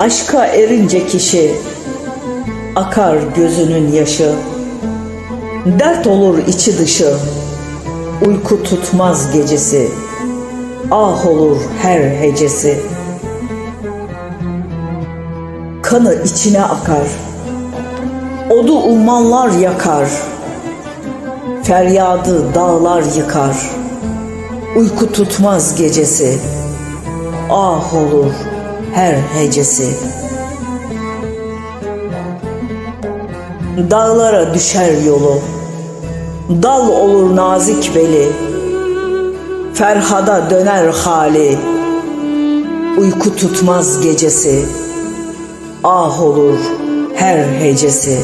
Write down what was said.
Aşka erince kişi akar gözünün yaşı. Dert olur içi dışı, uyku tutmaz gecesi. Ah olur her hecesi. Kanı içine akar, odu ummanlar yakar. Feryadı dağlar yıkar, uyku tutmaz gecesi. Ah olur her hecesi. Dağlara düşer yolu, dal olur nazik beli, Ferhada döner hali, uyku tutmaz gecesi, ah olur her hecesi.